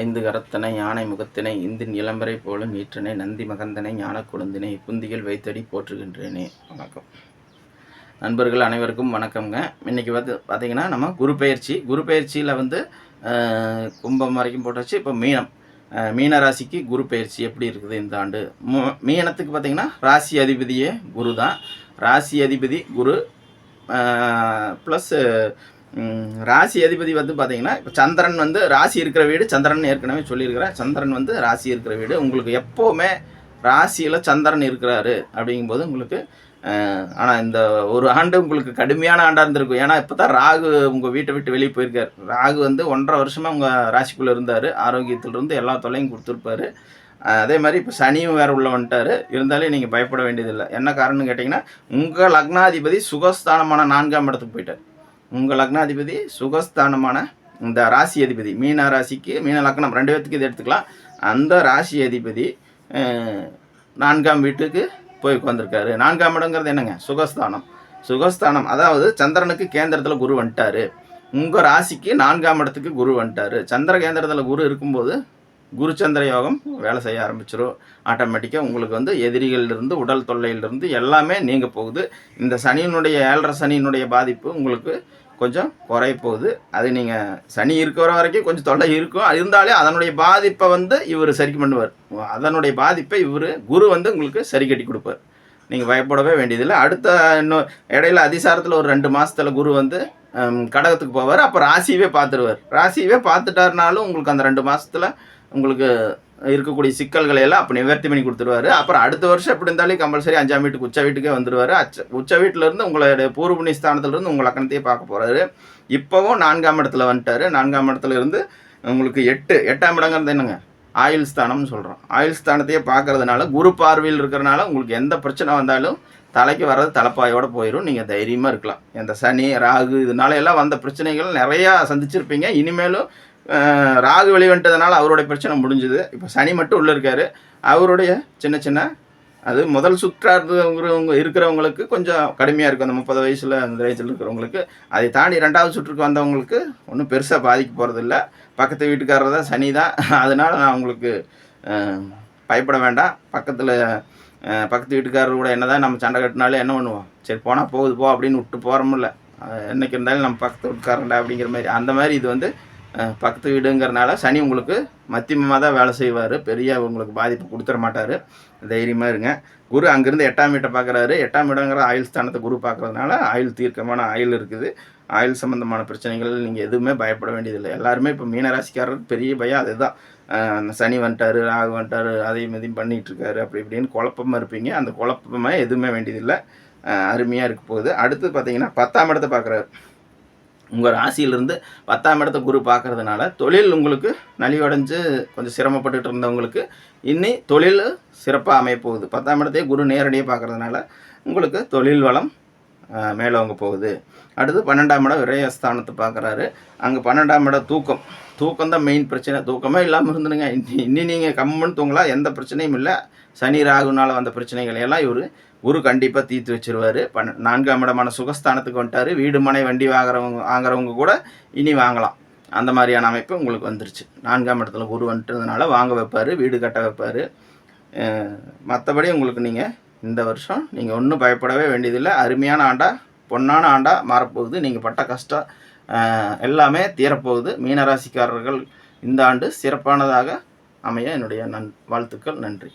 ஐந்து கரத்தனை யானை முகத்தினை இந்தின் இளம்பரை போலும் ஈற்றனை நந்தி மகந்தனை ஞான கொழுந்தினை புந்திகள் வைத்தடி போற்றுகின்றேனே. வணக்கம். நண்பர்கள் அனைவருக்கும் வணக்கம்ங்க. இன்றைக்கி வந்து பார்த்தீங்கன்னா நம்ம குரு பயிற்சி குரு பயிற்சியில் வந்து கும்பம் வரைக்கும் போட்டாச்சு. இப்போ மீனம். மீன ராசிக்கு குரு பயிற்சி எப்படி இருக்குது இந்த ஆண்டு? மீனத்துக்கு பார்த்தீங்கன்னா ராசி அதிபதியே குரு தான். ராசி அதிபதி குரு ப்ளஸ்ஸு ராசி அதிபதி வந்து பார்த்தீங்கன்னா இப்போ சந்திரன் வந்து ராசி இருக்கிற வீடு சந்திரன் ஏற்கனவே சொல்லியிருக்கிறேன் சந்திரன் வந்து ராசி இருக்கிற வீடு. உங்களுக்கு எப்போவுமே ராசியில் சந்திரன் இருக்கிறாரு அப்படிங்கும்போது உங்களுக்கு ஆனால் இந்த ஒரு ஆண்டு உங்களுக்கு கடுமையான ஆண்டாக இருந்திருக்கும். ஏன்னா இப்போ தான் ராகு உங்கள் வீட்டை விட்டு வெளியே போயிருக்கார். ராகு வந்து ஒன்றரை வருஷமாக உங்கள் ராசிக்குள்ளே இருந்தார். ஆரோக்கியத்திலிருந்து எல்லா தொல்லையும் கொடுத்துருப்பாரு. அதே மாதிரி இப்போ சனியும் வேறு உள்ள வந்துட்டார். இருந்தாலும் நீங்கள் பயப்பட வேண்டியதில்லை. என்ன காரணம்னு கேட்டிங்கன்னா உங்கள் லக்னாதிபதி சுகஸ்தானமான நான்காம் இடத்துக்கு போயிட்டார். உங்கள் லக்னாதிபதி சுகஸ்தானமான இந்த ராசி அதிபதி மீன ராசிக்கு மீன லக்னம் ரெண்டு பேர்த்துக்கு இது எடுத்துக்கலாம். அந்த ராசி அதிபதி நான்காம் வீட்டுக்கு போய் உட்காந்துருக்காரு நான்காம் இடங்கிறது என்னங்க? சுகஸ்தானம். சுகஸ்தானம் அதாவது சந்திரனுக்கு கேந்திரத்தில் குரு வந்துட்டாரு. உங்கள் ராசிக்கு நான்காம் இடத்துக்கு குரு வந்துட்டாரு. சந்திர கேந்திரத்தில் குரு இருக்கும்போது குரு சந்திர யோகம் வேலை செய்ய ஆரம்பிச்சிடும் ஆட்டோமேட்டிக்காக உங்களுக்கு வந்து எதிரிகளிலிருந்து உடல் தொல்லையிலிருந்து எல்லாமே நீங்கள் போகுது. இந்த சனியினுடைய ஏழரை சனியினுடைய பாதிப்பு உங்களுக்கு கொஞ்சம் குறைய போகுது. அது நீங்கள் சனி இருக்கிற வரைக்கும் கொஞ்சம் தொல்லை இருக்கும். இருந்தாலே அதனுடைய பாதிப்பை வந்து இவர் சரி பண்ணுவார். அதனுடைய பாதிப்பை இவர் குரு வந்து உங்களுக்கு சரி கட்டி கொடுப்பார். நீங்கள் பயப்படவே வேண்டியதில்லை. அடுத்த இன்னும் இடையில அதிசாரத்தில் ஒரு ரெண்டு மாதத்தில் குரு வந்து கடகத்துக்கு போவார். அப்போ ராசியவே பார்த்துருவார் ராசியவே பார்த்துட்டாருனாலும் உங்களுக்கு அந்த ரெண்டு மாதத்தில் உங்களுக்கு இருக்கக்கூடிய சிக்கல்களை எல்லாம் அப்போ நிவர்த்தி பண்ணி கொடுத்துருவாரு. அப்புறம் அடுத்த வருஷம் எப்படி இருந்தாலும் கம்பல்சரி அஞ்சாம் வீட்டுக்கு உச்ச வீட்டுக்கே வந்துருவாரு. அச்ச உச்ச வீட்டிலேருந்து உங்களுடைய பூர்வ புண்ணியஸ்தானத்துலேருந்து உங்கள் லக்கணத்தையே பார்க்க போகிறாரு இப்போவும் நான்காம் இடத்துல வந்துட்டார். நான்காம் இடத்துல இருந்து உங்களுக்கு எட்டு எட்டாம் இடங்கிறது என்னங்க? ஆயுள் ஸ்தானம்னு சொல்கிறோம் ஆயுள் ஸ்தானத்தையே பார்க்கறதுனால குரு பார்வையில் இருக்கிறனால உங்களுக்கு எந்த பிரச்சனை வந்தாலும் தலைக்கு வர்றது தலைப்பாயோடு போயிடும் நீங்கள் தைரியமாக இருக்கலாம். இந்த சனி ராகு இதனால எல்லாம் வந்த பிரச்சனைகள் நிறையா சந்திச்சிருப்பீங்க. இனிமேலும் ராகு வெளிவன்ட்டதுனால அவருடைய பிரச்சனை முடிஞ்சுது. இப்போ சனி மட்டும் உள்ளே இருக்காரு. அவருடைய சின்ன சின்ன அது முதல் சுற்றா இருக்கிறவங்களுக்கு கொஞ்சம் கடுமையாக இருக்கும். அந்த முப்பது வயசில் அந்த வயசில் இருக்கிறவங்களுக்கு. அதை தாண்டி ரெண்டாவது சுற்றுக்கு வந்தவங்களுக்கு ஒன்றும் பெருசாக பாதிக்க போகிறதில்ல பக்கத்து வீட்டுக்காரர் தான் சனி தான். அதனால் நான் உங்களுக்கு பயப்பட வேண்டாம். பக்கத்தில் பக்கத்து வீட்டுக்காரர் கூட என்னதான் நம்ம சண்டை கட்டினாலும் என்ன பண்ணுவோம்? சரி போனால் போகுது போ அப்படின்னு விட்டு போகிறோமில்ல என்னைக்கு இருந்தாலும் நம்ம பக்கத்து வீட்டுக்காரண்டா அப்படிங்கிற மாதிரி. அந்த மாதிரி இது வந்து பக்கத்து வீடுங்கிறனால சனி உங்களுக்கு மத்தியமமாக தான் வேலை செய்வார். பெரிய உங்களுக்கு பாதிப்பு கொடுத்துட மாட்டார். தைரியமாக இருங்க. குரு அங்கேருந்து எட்டாம் வீட்டை பார்க்குறாரு. எட்டாம் இடங்கிற ஆயுள் ஸ்தானத்தை குரு பார்க்குறதுனால ஆயுள் தீர்க்கமான ஆயுள் இருக்குது. ஆயுள் சம்மந்தமான பிரச்சனைகள் நீங்கள் எதுவுமே பயப்பட வேண்டியதில்லை. எல்லாருமே இப்போ மீனராசிக்காரருக்கு பெரிய பயம் அதுதான். அந்த சனி வந்துட்டாரு ராகு வந்துட்டாரு அதையும் இதையும் பண்ணிட்டு இருக்காரு. அப்படி இப்படின்னு குழப்பமாக இருப்பீங்க. அந்த குழப்பமே எதுவுமே வேண்டியதில்லை. அருமையாக இருக்க போகுது. அடுத்து பார்த்தீங்கன்னா பத்தாம் இடத்தை பார்க்குறாரு. உங்கள் ராசியிலிருந்து பத்தாம் இடத்த குரு பார்க்கறதுனால தொழில் உங்களுக்கு நலிவடைஞ்சு கொஞ்சம் சிரமப்பட்டுட்டு இருந்தவங்களுக்கு இன்னி தொழில் சிறப்பாக அமைய போகுது பத்தாம் இடத்தையே குரு நேரடியாக பார்க்கறதுனால உங்களுக்கு தொழில் வளம் மேலோங்க போகுது. அடுத்து பன்னெண்டாம் இடம் விரயஸ்தானத்தை பார்க்குறாரு. அங்கே பன்னெண்டாம் இடம் தூக்கம். தூக்கம் தான் மெயின் பிரச்சனை. தூக்கமே இல்லாமல் இருந்துடுங்க இன்னி நீங்கள் கம்முன்னு தூங்கலாம். எந்த பிரச்சனையும் இல்லை. சனி ராகுனால வந்த பிரச்சனைகளையெல்லாம் இவர் குரு கண்டிப்பாக தீர்த்து வச்சுருவார். பன் நான்காம் இடமான சுகஸ்தானத்துக்கு வந்துட்டாரு. வீடு மனை வண்டி வாங்குறவங்க வாங்குறவங்க கூட இனி வாங்கலாம். அந்த மாதிரியான அமைப்பு உங்களுக்கு வந்துருச்சு. நான்காம் இடத்துல குரு வந்துட்டதுனால வாங்க வைப்பார். வீடு கட்ட வைப்பார். மற்றபடி உங்களுக்கு நீங்கள் இந்த வருஷம் நீங்கள் ஒன்றும் பயப்படவே வேண்டியதில்லை. அருமையான ஆண்டா பொன்னான ஆண்டா மாறப்போகுது. நீங்கள் பட்ட கஷ்டம் எல்லாமே தீரப்போகுது. மீனராசிக்காரர்கள் இந்த ஆண்டு சிறப்பானதாக அமைய என்னுடைய நன் வாழ்த்துக்கள். நன்றி.